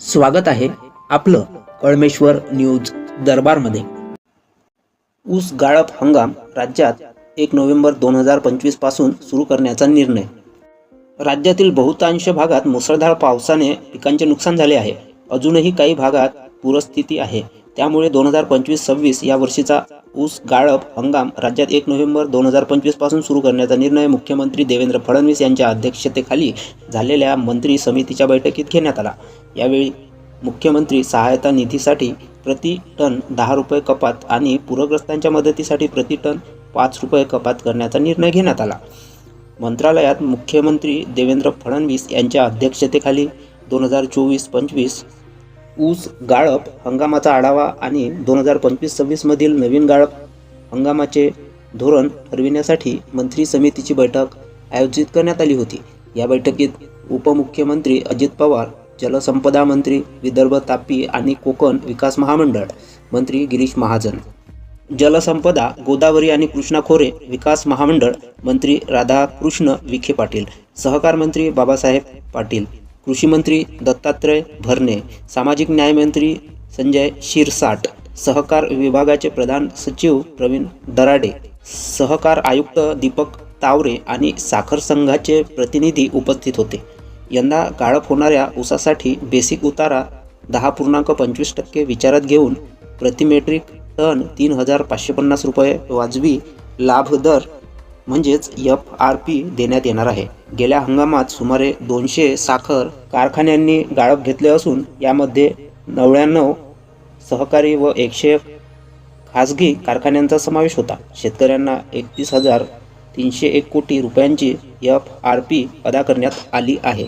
स्वागत आहे आपलं कळमेश्वर न्यूज दरबारमध्ये. ऊस गाळप हंगाम राज्यात एक नोव्हेंबर दोन हजार पंचवीसपासून सुरू करण्याचा निर्णय. राज्यातील बहुतांश भागात मुसळधार पावसाने पिकांचे नुकसान झाले आहे. अजूनही काही भागात पूरस्थिती आहे. त्यामुळे दोन हजार पंचवीस सव्वीस या वर्षीचा ऊस गाळप हंगाम राज्यात एक नोव्हेंबर दोन हजार पंचवीसपासून सुरू करण्याचा निर्णय मुख्यमंत्री देवेंद्र फडणवीस यांच्या अध्यक्षतेखाली झालेल्या मंत्री समितीच्या बैठकीत घेण्यात आला. यावेळी मुख्यमंत्री सहायता निधीसाठी प्रति टन दहा रुपये कपात आणि पूरग्रस्तांच्या मदतीसाठी प्रति टन पाच रुपये कपात करण्याचा निर्णय घेण्यात आला. मंत्रालयात मुख्यमंत्री देवेंद्र फडणवीस यांच्या अध्यक्षतेखाली दोन हजार चोवीस पंचवीस ऊस गाळप हंगामाचा आढावा आणि दोन हजार पंचवीस सव्वीसमधील नवीन गाळप हंगामाचे धोरण ठरविण्यासाठी मंत्री समितीची बैठक आयोजित करण्यात आली होती. या बैठकीत उपमुख्यमंत्री अजित पवार जलसंपदा मंत्री विदर्भ तापी आणि कोकण विकास महामंडळ मंत्री गिरीश महाजन. जलसंपदा गोदावरी आणि कृष्णा खोरे विकास महामंडळ मंत्री राधाकृष्ण विखे पाटील सहकार मंत्री बाबासाहेब पाटील कृषीमंत्री दत्तात्रय भरणे सामाजिक न्यायमंत्री संजय शिरसाट सहकार विभागाचे प्रधान सचिव प्रवीण दराडे सहकार आयुक्त दीपक तावरे आणि साखर संघाचे प्रतिनिधी उपस्थित होते. यंदा गाळप होणाऱ्या ऊसासाठी बेसिक उतारा दहा पूर्णांक पंचवीस टक्के विचारात घेऊन प्रतिमेट्रिक टन तीन हजार पाचशे पन्नास रुपये वाजवी लाभ दर म्हणजेच एफ आर पी देण्यात येणार आहे. गेल्या हंगामात सुमारे दोनशे साखर कारखान्यांनी गाळप घेतले असून यामध्ये नव्याण्णव सहकारी व एकशे खाजगी कारखान्यांचा समावेश होता. शेतकऱ्यांना एकतीस हजार तीनशे एक कोटी रुपयांची एफ आर पी अदा करण्यात आली आहे.